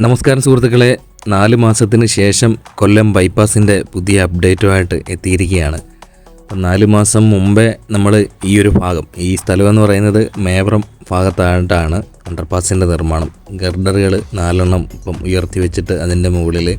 നമസ്കാരം സുഹൃത്തുക്കളെ. നാല് മാസത്തിന് ശേഷം കൊല്ലം ബൈപ്പാസിന്റെ പുതിയ അപ്ഡേറ്റുമായിട്ട് എത്തിയിരിക്കുകയാണ്. അപ്പം നാല് മാസം മുമ്പേ നമ്മൾ ഈ ഒരു ഭാഗം ഈ സ്ഥലമെന്ന് പറയുന്നത് മേവറം ഭാഗത്തായിട്ടാണ് അണ്ടർപാസിന്റെ നിർമ്മാണം. ഗർഡറുകൾ നാലെണ്ണം ഇപ്പം ഉയർത്തി വെച്ചിട്ട് അതിന്റെ മുകളിൽ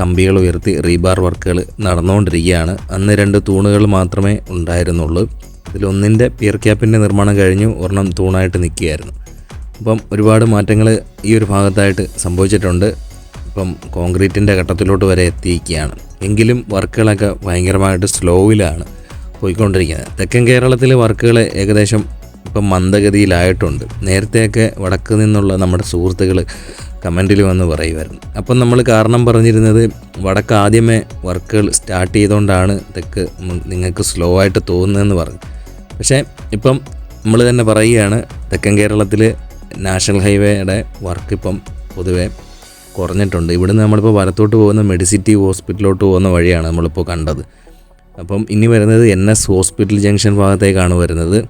കമ്പികൾ ഉയർത്തി റീബാർ വർക്കുകൾ നടന്നുകൊണ്ടിരിക്കുകയാണ്. അന്ന് രണ്ട് തൂണുകൾ മാത്രമേ ഉണ്ടായിരുന്നുള്ളൂ. ഇതിലൊന്നിന്റെ പിയർ ക്യാപ്പിന്റെ നിർമ്മാണം കഴിഞ്ഞു ഒരെണ്ണം തൂണായിട്ട് നിൽക്കുകയായിരുന്നു. അപ്പം ഒരുപാട് മാറ്റങ്ങൾ ഈ ഒരു ഭാഗത്തായിട്ട് സംഭവിച്ചിട്ടുണ്ട്. ഇപ്പം കോൺക്രീറ്റിന്റെ ഘട്ടത്തിലോട്ട് വരെ എത്തിയിരിക്കുകയാണ്. എങ്കിലും വർക്കുകളൊക്കെ ഭയങ്കരമായിട്ട് സ്ലോയിലാണ് പോയിക്കൊണ്ടിരിക്കുന്നത്. തെക്കൻ കേരളത്തിലെ വർക്കുകൾ ഏകദേശം ഇപ്പം മന്ദഗതിയിലായിട്ടുണ്ട്. നേരത്തെയൊക്കെ വടക്ക് നിന്നുള്ള നമ്മുടെ സുഹൃത്തുക്കൾ കമന്റിൽ വന്ന് പറയുമായിരുന്നു. അപ്പം നമ്മൾ കാരണം പറഞ്ഞിരുന്നത് വടക്ക് ആദ്യമേ വർക്കുകൾ സ്റ്റാർട്ട് ചെയ്തുകൊണ്ടാണ് തെക്ക് നിങ്ങൾക്ക് സ്ലോ ആയിട്ട് തോന്നുന്നതെന്ന് പറഞ്ഞു. പക്ഷേ ഇപ്പം നമ്മൾ തന്നെ പറയുകയാണ് തെക്കൻ കേരളത്തിൽ നാഷണൽ ഹൈവേയുടെ വർക്ക് ഇപ്പം പൊതുവെ കുറഞ്ഞിട്ടുണ്ട്. ഇവിടുന്ന് നമ്മളിപ്പോൾ വലത്തോട്ട് പോകുന്ന മെഡിസിറ്റി ഹോസ്പിറ്റലിലോട്ട് പോകുന്ന വഴിയാണ് നമ്മളിപ്പോൾ കണ്ടത്. അപ്പം ഇനി വരുന്നത് എൻ എസ് ഹോസ്പിറ്റൽ ജംഗ്ഷൻ ഭാഗത്തേക്കാണ് വരുന്നത്.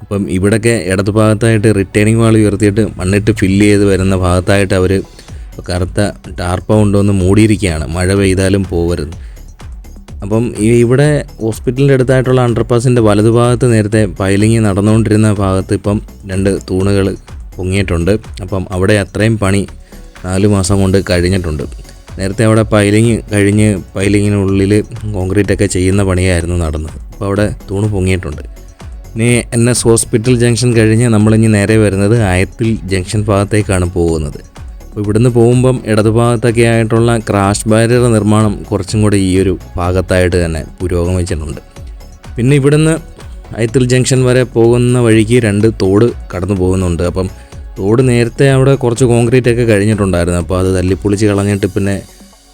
അപ്പം ഇവിടൊക്കെ ഇടതു ഭാഗത്തായിട്ട് റിട്ടേണിംഗ് വാൾ ഉയർത്തിയിട്ട് മണ്ണിട്ട് ഫില്ല് ചെയ്ത് വരുന്ന ഭാഗത്തായിട്ട് അവർ കറുത്ത ടാർപ്പ കൊണ്ടുവന്ന് മൂടിയിരിക്കുകയാണ്. മഴ പെയ്താലും പോകരുത് അപ്പം ഇവിടെ ഹോസ്പിറ്റലിന്റെ അടുത്തായിട്ടുള്ള അണ്ടർപാസിന്റെ വലതുഭാഗത്ത് നേരത്തെ പൈലിങ് നടന്നുകൊണ്ടിരുന്ന ഭാഗത്ത് ഇപ്പം രണ്ട് തൂണുകൾ പൊങ്ങിയിട്ടുണ്ട്. അപ്പം അവിടെ അത്രയും പണി നാല് മാസം കൊണ്ട് കഴിഞ്ഞിട്ടുണ്ട്. നേരത്തെ അവിടെ പൈലിങ് കഴിഞ്ഞ് പൈലിങ്ങിനുള്ളിൽ കോൺക്രീറ്റ് ഒക്കെ ചെയ്യുന്ന പണിയായിരുന്നു നടന്നത്. അപ്പോൾ അവിടെ തൂണ് പൊങ്ങിയിട്ടുണ്ട്. ഇനി എൻ എസ് ഹോസ്പിറ്റൽ ജംഗ്ഷൻ കഴിഞ്ഞ് നമ്മളിനി നേരെ വരുന്നത് ആയത്തിൽ ജംഗ്ഷൻ ഭാഗത്തേക്കാണ് പോകുന്നത്. ഇവിടുന്ന് പോകുമ്പം ഇടതുഭാഗത്തൊക്കെ ആയിട്ടുള്ള ക്രാഷ് ബാരിയർ നിർമ്മാണം കുറച്ചും കൂടെ ഈ ഒരു ഭാഗത്തായിട്ട് തന്നെ പുരോഗമിച്ചിട്ടുണ്ട് പിന്നെ ഇവിടുന്ന് ഐത്തിൽ ജംഗ്ഷൻ വരെ പോകുന്ന വഴിക്ക് രണ്ട് തോട് കടന്നു പോകുന്നുണ്ട്. അപ്പം തോട് നേരത്തെ അവിടെ കുറച്ച് കോൺക്രീറ്റ് ഒക്കെ കഴിഞ്ഞിട്ടുണ്ടായിരുന്നു. അപ്പോൾ അത് തല്ലിപ്പൊളിച്ച് കളഞ്ഞിട്ട് പിന്നെ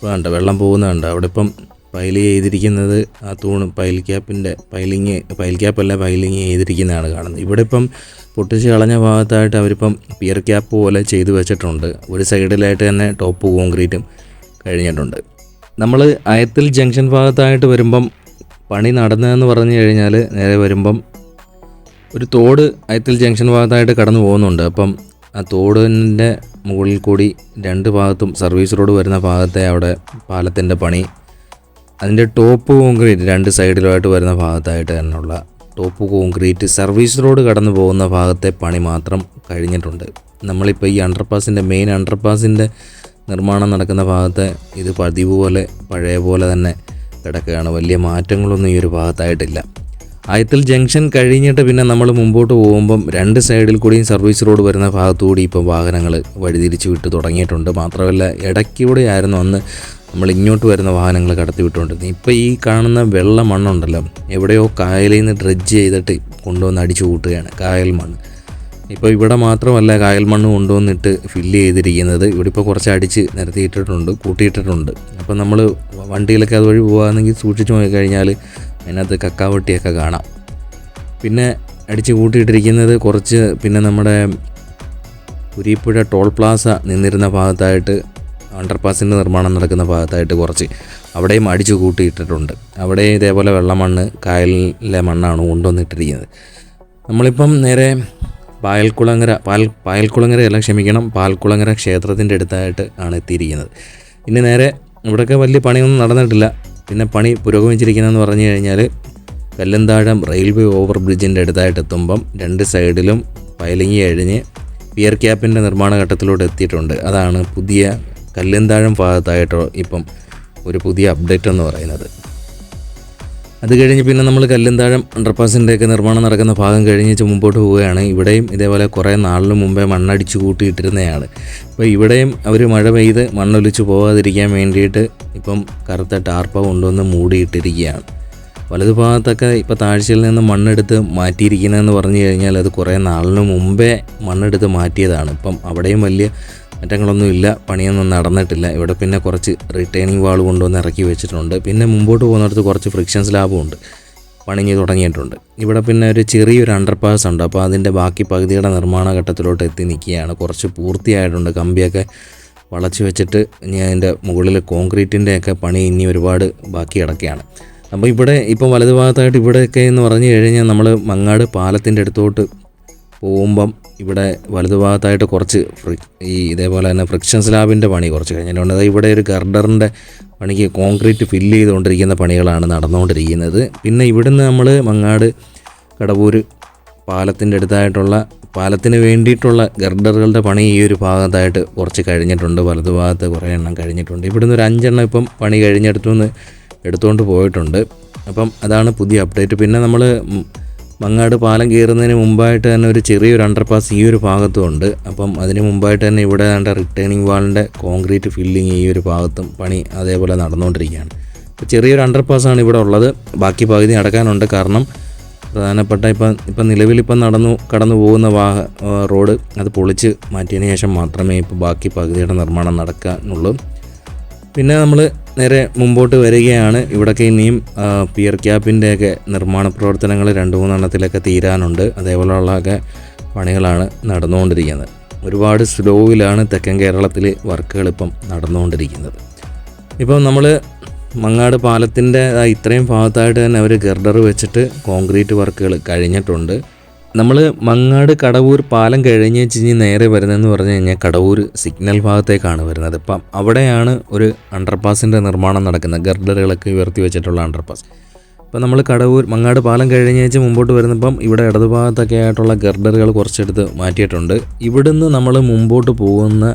വേണ്ട വെള്ളം പോകുന്നുണ്ട് അവിടെ ഇപ്പം പൈൽ ചെയ്തിരിക്കുന്നത് ആ തൂണ് പൈൽ ക്യാപ്പിന്റെ പൈലിങ് പൈൽ ക്യാപ്പല്ല പൈലിങ് ചെയ്തിരിക്കുന്നതാണ് കാണുന്നത്. ഇവിടെ ഇപ്പം പൊട്ടിച്ച് കളഞ്ഞ ഭാഗത്തായിട്ട് അവരിപ്പം പിയർ ക്യാപ്പ് പോലെ ചെയ്തു വെച്ചിട്ടുണ്ട്. ഒരു സൈഡിലായിട്ട് തന്നെ ടോപ്പ് കോൺക്രീറ്റും കഴിഞ്ഞിട്ടുണ്ട്. നമ്മൾ അയത്തിൽ ജംഗ്ഷൻ ഭാഗത്തായിട്ട് വരുമ്പം പണി നടന്നതെന്ന് പറഞ്ഞു കഴിഞ്ഞാൽ നേരെ വരുമ്പം ഒരു തോട് അയത്തിൽ ജംഗ്ഷൻ ഭാഗത്തായിട്ട് കടന്നു പോകുന്നുണ്ട്. അപ്പം ആ തോടിന്റെ മുകളിൽ കൂടി രണ്ട് ഭാഗത്തും സർവീസ് റോഡ് വരുന്ന ഭാഗത്തെ അവിടെ പാലത്തിന്റെ പണി അതിന്റെ ടോപ്പ് കോൺക്രീറ്റ് രണ്ട് സൈഡിലായിട്ട് വരുന്ന ഭാഗത്തായിട്ട് തന്നെയുള്ള ടോപ്പ് കോൺക്രീറ്റ് സർവീസ് റോഡ് കടന്നു പോകുന്ന ഭാഗത്തെ പണി മാത്രം കഴിഞ്ഞിട്ടുണ്ട്. നമ്മളിപ്പോൾ ഈ അണ്ടർപാസിന്റെ മെയിൻ അണ്ടർപാസിന്റെ നിർമ്മാണം നടക്കുന്ന ഭാഗത്ത് ഇത് പതിവ് പോലെ പഴയ പോലെ തന്നെ കിടക്കുകയാണ്. വലിയ മാറ്റങ്ങളൊന്നും ഈ ഒരു ഭാഗത്തായിട്ടില്ല. ആയത്തിൽ ജംഗ്ഷൻ കഴിഞ്ഞിട്ട് പിന്നെ നമ്മൾ മുമ്പോട്ട് പോകുമ്പം രണ്ട് സൈഡിൽ കൂടിയും സർവീസ് റോഡ് വരുന്ന ഭാഗത്തുകൂടി ഇപ്പം വാഹനങ്ങൾ വഴിതിരിച്ച് വിട്ട് തുടങ്ങിയിട്ടുണ്ട്. മാത്രമല്ല ഇടയ്ക്കൂടെ ആയിരുന്നു അന്ന് നമ്മൾ ഇങ്ങോട്ട് വരുന്ന വാഹനങ്ങൾ കടത്തി വിട്ടുകൊണ്ടിരുന്നത് ഇപ്പോൾ ഈ കാണുന്ന വെള്ള മണ്ണുണ്ടല്ലോ എവിടെയോ കായലിൽ നിന്ന് ഡ്രഡ്ജ് ചെയ്തിട്ട് കൊണ്ടുവന്ന് അടിച്ചു കൂട്ടുകയാണ് കായൽ മണ്ണ്. ഇപ്പോൾ ഇവിടെ മാത്രമല്ല കായൽ മണ്ണ് കൊണ്ടുവന്നിട്ട് ഫില്ല് ചെയ്തിരിക്കുന്നത്. ഇവിടെ ഇപ്പോൾ കുറച്ച് അടിച്ച് നിരത്തിയിട്ടിട്ടുണ്ട് കൂട്ടിയിട്ടിട്ടുണ്ട്. അപ്പോൾ നമ്മൾ വണ്ടിയിലൊക്കെ അതുവഴി പോകുകയാണെങ്കിൽ സൂക്ഷിച്ച് പോയി കഴിഞ്ഞാൽ അതിനകത്ത് കക്കാവട്ടിയൊക്കെ കാണാം. പിന്നെ അടിച്ച് കൂട്ടിയിട്ടിരിക്കുന്നത് കുറച്ച് പിന്നെ നമ്മുടെ പുരിപ്പുഴ ടോൾ പ്ലാസ നിന്നിരുന്ന ഭാഗത്തായിട്ട് അണ്ടർപാസിന്റെ നിർമ്മാണം നടക്കുന്ന ഭാഗത്തായിട്ട് കുറച്ച് അവിടെയും അടിച്ചു കൂട്ടിയിട്ടിട്ടുണ്ട്. അവിടെ ഇതേപോലെ വെള്ളമണ്ണ് കായലിലെ മണ്ണാണ് കൊണ്ടുവന്നിട്ടിരിക്കുന്നത്. നമ്മളിപ്പം നേരെ പായൽക്കുളങ്ങര പാൽ പായൽക്കുളങ്ങരയല്ല ക്ഷമിക്കണം പാൽക്കുളങ്ങര ക്ഷേത്രത്തിന്റെ അടുത്തായിട്ട് ആണ് എത്തിയിരിക്കുന്നത്. ഇനി നേരെ ഇവിടെയൊക്കെ വലിയ പണിയൊന്നും നടന്നിട്ടില്ല. പിന്നെ പണി പുരോഗമിച്ചിരിക്കുന്നതെന്ന് പറഞ്ഞു കഴിഞ്ഞാൽ കല്ലന്താഴം റെയിൽവേ ഓവർ ബ്രിഡ്ജിന്റെ അടുത്തായിട്ട് എത്തുമ്പം രണ്ട് സൈഡിലും പൈലിങ്ങി കഴിഞ്ഞ് പിയർ ക്യാപ്പിന്റെ നിർമ്മാണ ഘട്ടത്തിലോട്ട് എത്തിയിട്ടുണ്ട്. അതാണ് പുതിയ കല്ലന്താഴം ഭാഗത്തായിട്ടോ ഇപ്പം ഒരു പുതിയ അപ്ഡേറ്റ് എന്ന് പറയുന്നത്. അത് കഴിഞ്ഞ് പിന്നെ നമ്മൾ കല്ലുംതാഴം അണ്ടർപാസിന്റെയൊക്കെ നിർമ്മാണം നടക്കുന്ന ഭാഗം കഴിഞ്ഞ് മുമ്പോട്ട് പോവുകയാണ്. ഇവിടെയും ഇതേപോലെ കുറേ നാളിന് മുമ്പേ മണ്ണടിച്ച് കൂട്ടിയിട്ടിരുന്നതാണ് അപ്പോൾ ഇവിടെയും അവർ മഴ പെയ്ത് മണ്ണൊലിച്ച് പോകാതിരിക്കാൻ വേണ്ടിയിട്ട് ഇപ്പം കറുത്ത ടാർപ്പ കൊണ്ടുവന്ന് മൂടിയിട്ടിരിക്കുകയാണ്. വലതു ഭാഗത്തൊക്കെ ഇപ്പോൾ താഴ്ചയിൽ നിന്ന് മണ്ണെടുത്ത് മാറ്റിയിരിക്കുന്നതെന്ന് പറഞ്ഞു കഴിഞ്ഞാൽ അത് കുറേ നാളിന് മുമ്പേ മണ്ണെടുത്ത് മാറ്റിയതാണ്. ഇപ്പം അവിടെയും വലിയ മാറ്റങ്ങളൊന്നും ഇല്ല പണിയൊന്നും നടന്നിട്ടില്ല. ഇവിടെ പിന്നെ കുറച്ച് റിട്ടേണിംഗ് വാൾ കൊണ്ടുവന്ന് ഇറക്കി വെച്ചിട്ടുണ്ട്. പിന്നെ മുമ്പോട്ട് പോകുന്നിടത്ത് കുറച്ച് ഫ്രിക്ഷൻ ലാബും ഉണ്ട്. പണിഞ്ഞ് തുടങ്ങിയിട്ടുണ്ട്. ഇവിടെ പിന്നെ ഒരു ചെറിയൊരു അണ്ടർപാസ് ഉണ്ട്. അപ്പോൾ അതിന്റെ ബാക്കി പകുതിയുടെ നിർമ്മാണ ഘട്ടത്തിലോട്ട് എത്തി നിൽക്കുകയാണ്. കുറച്ച് പൂർത്തിയായിട്ടുണ്ട്. കമ്പിയൊക്കെ വളച്ച് വെച്ചിട്ട് ഞാൻ അതിന്റെ മുകളിൽ കോൺക്രീറ്റിന്റെയൊക്കെ പണി ഇനി ഒരുപാട് ബാക്കി കിടക്കുകയാണ്. അപ്പോൾ ഇവിടെ ഇപ്പം വലതുഭാഗത്തായിട്ട് ഇവിടെയൊക്കെ എന്ന് പറഞ്ഞു കഴിഞ്ഞാൽ നമ്മൾ മങ്ങാട് പാലത്തിന്റെ അടുത്തോട്ട് പോകുമ്പം ഇവിടെ വലതുഭാഗത്തായിട്ട് കുറച്ച് ഈ ഇതേപോലെ തന്നെ ഫ്രിക്ഷൻ സ്ലാബിന്റെ പണി കുറച്ച് കഴിഞ്ഞിട്ടുണ്ട് ഇവിടെ ഒരു ഗർഡറിന്റെ പണിക്ക് കോൺക്രീറ്റ് ഫില്ല് ചെയ്തുകൊണ്ടിരിക്കുന്ന പണികളാണ് നടന്നുകൊണ്ടിരിക്കുന്നത്. പിന്നെ ഇവിടുന്ന് നമ്മൾ മങ്ങാട് കടവൂർ പാലത്തിന്റെ അടുത്തായിട്ടുള്ള പാലത്തിന് വേണ്ടിയിട്ടുള്ള ഗർഡറുകളുടെ പണി ഈ ഒരു ഭാഗത്തായിട്ട് കുറച്ച് കഴിഞ്ഞിട്ടുണ്ട്. വലതുഭാഗത്ത് കുറേ എണ്ണം കഴിഞ്ഞിട്ടുണ്ട്. ഇവിടുന്ന് ഒരു അഞ്ചെണ്ണം ഇപ്പം പണി കഴിഞ്ഞെടുത്തുനിന്ന് എടുത്തുകൊണ്ട് പോയിട്ടുണ്ട്. അപ്പം അതാണ് പുതിയ അപ്ഡേറ്റ് പിന്നെ നമ്മൾ മങ്ങാട് പാലം കയറുന്നതിന് മുമ്പായിട്ട് തന്നെ ഒരു ചെറിയൊരു അണ്ടർപാസ് ഈ ഒരു ഭാഗത്തും ഉണ്ട് അപ്പം അതിന് മുമ്പായിട്ട് തന്നെ ഇവിടെ വേണ്ട റിട്ടേണിംഗ് വാളിന്റെ കോൺക്രീറ്റ് ഫില്ലിങ് ഈ ഒരു ഭാഗത്തും പണി അതേപോലെ നടന്നുകൊണ്ടിരിക്കുകയാണ്. ചെറിയൊരു അണ്ടർപാസ്സാണ് ഇവിടെ ഉള്ളത്. ബാക്കി പകുതി നടക്കാനുണ്ട്. കാരണം പ്രധാനപ്പെട്ട ഇപ്പം ഇപ്പം നിലവിലിപ്പം നടന്നു കടന്നു പോകുന്ന വാഹ റോഡ് അത് പൊളിച്ച് മാറ്റിയതിന് ശേഷം മാത്രമേ ഇപ്പോൾ ബാക്കി പകുതിയുടെ നിർമ്മാണം നടക്കാനുള്ളൂ. പിന്നെ നമ്മൾ നേരെ മുമ്പോട്ട് വരികയാണ്. ഇവിടൊക്കെ ഇനിയും പിയർ ക്യാപ്പിന്റെയൊക്കെ നിർമ്മാണ പ്രവർത്തനങ്ങൾ രണ്ട് മൂന്നെണ്ണത്തിലൊക്കെ തീരാനുണ്ട്. അതേപോലെയുള്ളതൊക്കെ പണികളാണ് നടന്നുകൊണ്ടിരിക്കുന്നത്. ഒരുപാട് സ്ലോവിലാണ് തെക്കൻ കേരളത്തിൽ വർക്കുകൾ ഇപ്പം നടന്നുകൊണ്ടിരിക്കുന്നത്. ഇപ്പം നമ്മൾ മങ്ങാട് പാലത്തിന്റെ ഇത്രയും ഭാഗത്തായിട്ട് തന്നെ അവർ ഗർഡർ വെച്ചിട്ട് കോൺക്രീറ്റ് വർക്കുകൾ കഴിഞ്ഞിട്ടുണ്ട്. നമ്മൾ മങ്ങാട് കടവൂർ പാലം കഴിഞ്ഞ് കഴിഞ്ഞ് നേരെ വരുന്നതെന്ന് പറഞ്ഞു കഴിഞ്ഞാൽ കടവൂർ സിഗ്നൽ ഭാഗത്തേക്കാണ് വരുന്നത്. അപ്പം അവിടെയാണ് ഒരു അണ്ടർപാസിന്റെ നിർമ്മാണം നടക്കുന്നത്. ഗർഡറുകളൊക്കെ ഉയർത്തി വെച്ചിട്ടുള്ള അണ്ടർപാസ്. ഇപ്പം നമ്മൾ കടവൂർ മങ്ങാട് പാലം കഴിഞ്ഞ് വെച്ച് മുമ്പോട്ട് വരുന്നപ്പം ഇവിടെ ഇടതുഭാഗത്തൊക്കെ ആയിട്ടുള്ള ഗർഡറുകൾ കുറച്ചെടുത്ത് മാറ്റിയിട്ടുണ്ട്. ഇവിടുന്ന് നമ്മൾ മുമ്പോട്ട് പോകുന്ന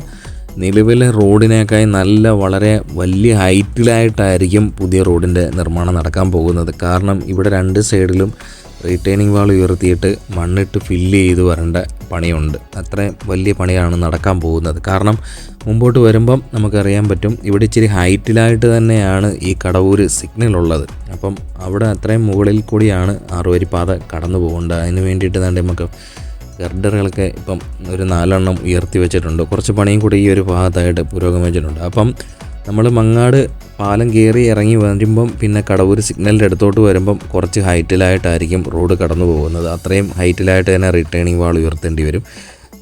നിലവിലെ റോഡിനേക്കായി നല്ല വളരെ വലിയ ഹൈറ്റിലായിട്ടായിരിക്കും പുതിയ റോഡിന്റെ നിർമ്മാണം നടക്കാൻ പോകുന്നത്. കാരണം ഇവിടെ രണ്ട് സൈഡിലും റീറ്റൈനിങ് വാൾ ഉയർത്തിയിട്ട് മണ്ണിട്ട് ഫില്ല് ചെയ്ത് വരേണ്ട പണിയുണ്ട്. അത്ര വലിയ പണിയാണ് നടക്കാൻ പോകുന്നത്. കാരണം മുമ്പോട്ട് വരുമ്പം നമുക്കറിയാൻ പറ്റും ഇവിടെ ഇച്ചിരി ഹൈറ്റിലായിട്ട് തന്നെയാണ് ഈ കടവൂർ സിഗ്നൽ ഉള്ളത്. അപ്പം അവിടെ അത്രയും മുകളിൽ കൂടിയാണ് ആറുവരി പാത കടന്നു പോകേണ്ടത്. അതിന് വേണ്ടിയിട്ട് തന്നെ നമുക്ക് ഗർഡറുകളൊക്കെ ഇപ്പം ഒരു നാലെണ്ണം ഉയർത്തി വെച്ചിട്ടുണ്ട്. കുറച്ച് പണിയും കൂടി ഈ ഒരു ഭാഗത്തായിട്ട് പുരോഗമിച്ചിട്ടുണ്ട്. അപ്പം നമ്മൾ മങ്ങാട് പാലം കയറി ഇറങ്ങി വരുമ്പം പിന്നെ കടവൂർ സിഗ്നലിന്റെ അടുത്തോട്ട് വരുമ്പം കുറച്ച് ഹൈറ്റിലായിട്ടായിരിക്കും റോഡ് കടന്നു പോകുന്നത്. അത്രയും ഹൈറ്റിലായിട്ട് തന്നെ റിട്ടേണിംഗ് വാൾ ഉയർത്തേണ്ടി വരും.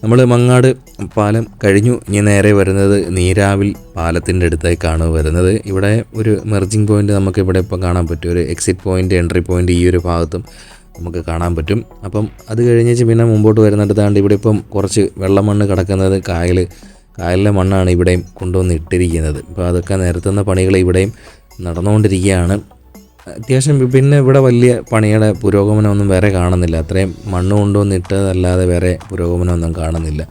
നമ്മൾ മങ്ങാട് പാലം കഴിഞ്ഞു. ഇനി നേരെ വരുന്നത് നീരാവിൽ പാലത്തിന്റെ അടുത്തേക്കാണ് വരുന്നത്. ഇവിടെ ഒരു മെർജിങ് പോയിന്റ് നമുക്ക് ഇവിടെ ഇപ്പോൾ കാണാൻ പറ്റും. ഒരു എക്സിറ്റ് പോയിന്റ് എൻട്രി പോയിന്റ് ഈ ഒരു ഭാഗത്തും നമുക്ക് കാണാൻ പറ്റും. അപ്പം അത് കഴിഞ്ഞേച്ച് പിന്നെ മുമ്പോട്ട് വരുന്നിടത്താണ്ട് ഇവിടെ ഇപ്പം കുറച്ച് വെള്ളമണ്ണ് കിടക്കുന്നത് കായൽ കായലിലെ മണ്ണാണ് ഇവിടെയും കൊണ്ടുവന്ന് ഇട്ടിരിക്കുന്നത്. അപ്പോൾ അതൊക്കെ നിരത്തുന്ന പണികൾ ഇവിടെയും നടന്നുകൊണ്ടിരിക്കുകയാണ്. അത്യാവശ്യം പിന്നെ ഇവിടെ വലിയ പണിയുടെ പുരോഗമനമൊന്നും വേറെ കാണുന്നില്ല. അത്രയും മണ്ണ് കൊണ്ടുവന്നിട്ടതല്ലാതെ വേറെ പുരോഗമനമൊന്നും കാണുന്നില്ല.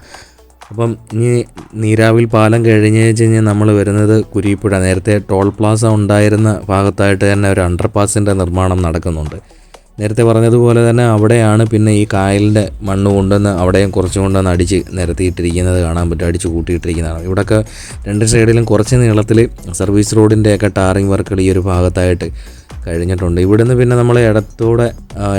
അപ്പം ഇനി നീരാവിൽ പാലം കഴിഞ്ഞ് കഴിഞ്ഞാൽ നമ്മൾ വരുന്നത് കുരിപ്പുഴ. നേരത്തെ ടോൾ പ്ലാസ ഉണ്ടായിരുന്ന ഭാഗത്തായിട്ട് തന്നെ ഒരു അണ്ടർപാസിന്റെ നിർമ്മാണം നടക്കുന്നുണ്ട്. നേരത്തെ പറഞ്ഞതുപോലെ തന്നെ അവിടെയാണ് പിന്നെ ഈ കായലിന്റെ മണ്ണ് കൊണ്ടുവന്ന് അവിടെയും കുറച്ച് കൊണ്ടുവന്ന് അടിച്ച് നിരത്തിയിട്ടിരിക്കുന്നത് കാണാൻ പറ്റും അടിച്ച് കൂട്ടിയിട്ടിരിക്കുന്നതാണ്. ഇവിടെയൊക്കെ രണ്ട് സൈഡിലും കുറച്ച് നീളത്തിൽ സർവീസ് റോഡിന്റെയൊക്കെ ടാറിങ് വർക്കുകൾ ഈ ഒരു ഭാഗത്തായിട്ട് കഴിഞ്ഞിട്ടുണ്ട്. ഇവിടുന്ന് പിന്നെ നമ്മൾ ഇടത്തൂടെ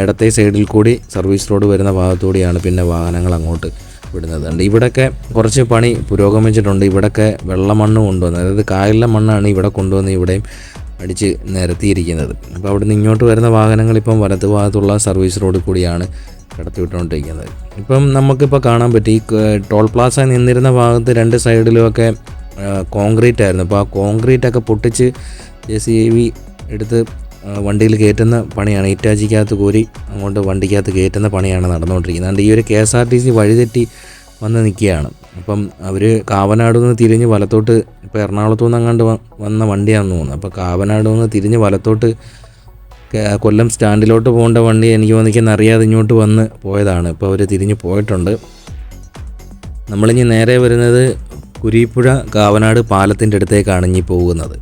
ഇടത്തെ സൈഡിൽ കൂടി സർവീസ് റോഡ് വരുന്ന ഭാഗത്തൂടെയാണ് പിന്നെ വാഹനങ്ങൾ അങ്ങോട്ട് വിടുന്നത്. ഉണ്ട് ഇവിടെയൊക്കെ കുറച്ച് പണി പുരോഗമിച്ചിട്ടുണ്ട്. ഇവിടെയൊക്കെ വെള്ളമണ്ണ് കൊണ്ടുവന്ന് അതായത് കായലിലെ മണ്ണാണ് ഇവിടെ കൊണ്ടുവന്ന് ഇവിടെയും അടിച്ച് നിരത്തിയിരിക്കുന്നത്. അപ്പോൾ അവിടുന്ന് ഇങ്ങോട്ട് വരുന്ന വാഹനങ്ങൾ ഇപ്പം വലത്ത് ഭാഗത്തുള്ള സർവീസ് റോഡിൽ കൂടിയാണ് കടത്തിവിട്ടുകൊണ്ടിരിക്കുന്നത്. ഇപ്പം നമുക്കിപ്പോൾ കാണാൻ പറ്റി ടോൾ പ്ലാസ നിന്നിരുന്ന ഭാഗത്ത് രണ്ട് സൈഡിലുമൊക്കെ കോൺക്രീറ്റ് ആയിരുന്നു. അപ്പോൾ ആ കോൺക്രീറ്റ് ഒക്കെ പൊട്ടിച്ച് ജെ സി ബി എടുത്ത് വണ്ടിയിൽ കയറ്റുന്ന പണിയാണ്. ഇറ്റാച്ചിക്കകത്ത് കോരി അങ്ങോട്ട് വണ്ടിക്കകത്ത് കയറ്റുന്ന പണിയാണ് നടന്നുകൊണ്ടിരിക്കുന്നത്. അതുകൊണ്ട് ഈ ഒരു K S R T C വഴിതെറ്റി വന്ന് നിൽക്കുകയാണ്. അപ്പം അവർ കാവനാട് നിന്ന് തിരിഞ്ഞ് വലത്തോട്ട് ഇപ്പോൾ എറണാകുളത്തു നിന്ന് അങ്ങാണ്ട് വന്ന വണ്ടിയാണെന്ന് തോന്നുന്നു. അപ്പോൾ കാവനാട് നിന്ന് തിരിഞ്ഞ് വലത്തോട്ട് കൊല്ലം സ്റ്റാൻഡിലോട്ട് പോകേണ്ട വണ്ടി എനിക്ക് തോന്നിക്കുന്ന അറിയാതെ ഇങ്ങോട്ട് വന്ന് പോയതാണ്. ഇപ്പോൾ അവർ തിരിഞ്ഞ് പോയിട്ടുണ്ട്. നമ്മളിനി നേരെ വരുന്നത് കുരീപ്പുഴ കാവനാട് പാലത്തിന്റെ അടുത്തേക്കാണ് ഇനി പോകുന്നത്.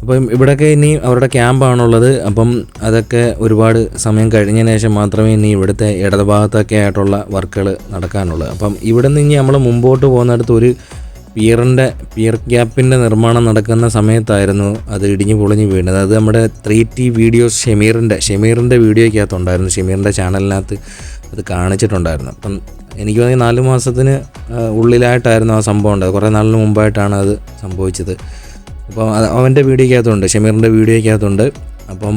അപ്പം ഇവിടെയൊക്കെ ഇനി അവരുടെ ക്യാമ്പാണുള്ളത്. അപ്പം അതൊക്കെ ഒരുപാട് സമയം കഴിഞ്ഞതിന് ശേഷം മാത്രമേ ഇനി ഇവിടുത്തെ ഇടതുഭാഗത്തൊക്കെ ആയിട്ടുള്ള വർക്കുകൾ നടക്കാനുള്ളൂ. അപ്പം ഇവിടെ നിന്ന് ഇനി നമ്മൾ മുമ്പോട്ട് പോകുന്നിടത്ത് ഒരു പിയറിന്റെ പിയർ ക്യാപ്പിന്റെ നിർമ്മാണം നടക്കുന്ന സമയത്തായിരുന്നു അത് ഇടിഞ്ഞു പൊളിഞ്ഞ് വീണത്. അത് നമ്മുടെ ത്രീ ടി വീഡിയോസ് ഷെമീറിന്റെ ഷെമീറിന്റെ വീഡിയോയ്ക്കകത്തുണ്ടായിരുന്നു. ഷെമീറിന്റെ ചാനലിനകത്ത് അത് കാണിച്ചിട്ടുണ്ടായിരുന്നു. അപ്പം എനിക്ക് തോന്നി നാല് മാസത്തിന് ഉള്ളിലായിട്ടായിരുന്നു ആ സംഭവം ഉണ്ടായത്. കുറേ നാളിന് മുമ്പായിട്ടാണ് അത് സംഭവിച്ചത്. അപ്പം അവന്റെ വീഡിയോയ്ക്കകത്തുണ്ട് ഷമീറിന്റെ വീഡിയോയ്ക്കകത്തുണ്ട്. അപ്പം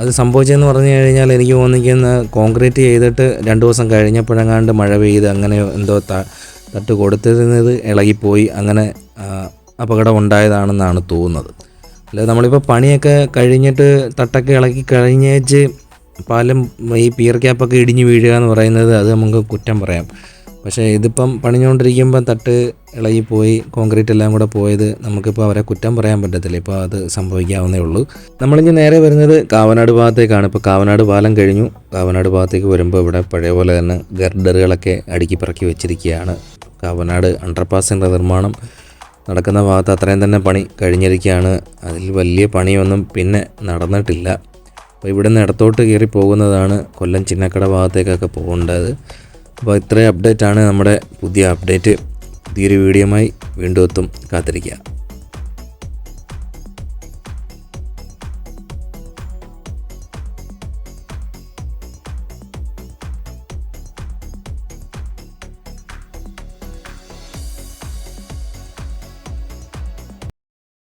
അത് സംഭവിച്ചതെന്ന് പറഞ്ഞു കഴിഞ്ഞാൽ എനിക്ക് തോന്നിക്കുന്ന കോൺക്രീറ്റ് ചെയ്തിട്ട് രണ്ട് ദിവസം കഴിഞ്ഞപ്പോഴെങ്ങാണ്ട് മഴ പെയ്ത് അങ്ങനെ എന്തോ തട്ട് കൊടുത്തിരുന്നത് ഇളകിപ്പോയി. അങ്ങനെ അപകടം ഉണ്ടായതാണെന്നാണ് തോന്നുന്നത്. അല്ല നമ്മളിപ്പോൾ പണിയൊക്കെ കഴിഞ്ഞിട്ട് തട്ടൊക്കെ ഇളക്കി കഴിഞ്ഞേച്ച് പാലം ഈ പിയർ ക്യാപ്പൊക്കെ ഇടിഞ്ഞു വീഴുക എന്ന് പറയുന്നത് അത് നമുക്ക് കുറ്റം പറയാം. പക്ഷേ ഇതിപ്പം പണിഞ്ഞുകൊണ്ടിരിക്കുമ്പോൾ തട്ട് ഇളകിപ്പോയി പോയി കോൺക്രീറ്റ് എല്ലാം കൂടെ പോയത് നമുക്കിപ്പോൾ അവരെ കുറ്റം പറയാൻ പറ്റത്തില്ല. ഇപ്പോൾ അത് സംഭവിക്കാവുന്നേ ഉള്ളൂ. നമ്മളിനി നേരെ വരുന്നത് കാവനാട് ഭാഗത്തേക്കാണ്. ഇപ്പോൾ കാവനാട് പാലം കഴിഞ്ഞു. കാവനാട് ഭാഗത്തേക്ക് വരുമ്പോൾ ഇവിടെ പഴയ പോലെ തന്നെ ഗർഡറുകളൊക്കെ അടുക്കി പറക്കി വെച്ചിരിക്കുകയാണ്. കാവനാട് അണ്ടർപാസിന്റെ നിർമ്മാണം നടക്കുന്ന ഭാഗത്ത് അത്രയും തന്നെ പണി കഴിഞ്ഞിരിക്കുകയാണ്. അതിൽ വലിയ പണിയൊന്നും പിന്നെ നടന്നിട്ടില്ല. അപ്പോൾ ഇവിടെ നിന്ന് ഇടത്തോട്ട് കയറി പോകുന്നതാണ് കൊല്ലം ചിന്നക്കട ഭാഗത്തേക്കൊക്കെ പോകേണ്ടത്. അപ്പോൾ ഇത്രയും അപ്ഡേറ്റാണ് നമ്മുടെ പുതിയ അപ്ഡേറ്റ് പുതിയൊരു വീഡിയോയുമായി വീണ്ടും എത്തും. കാത്തിരിക്കുക.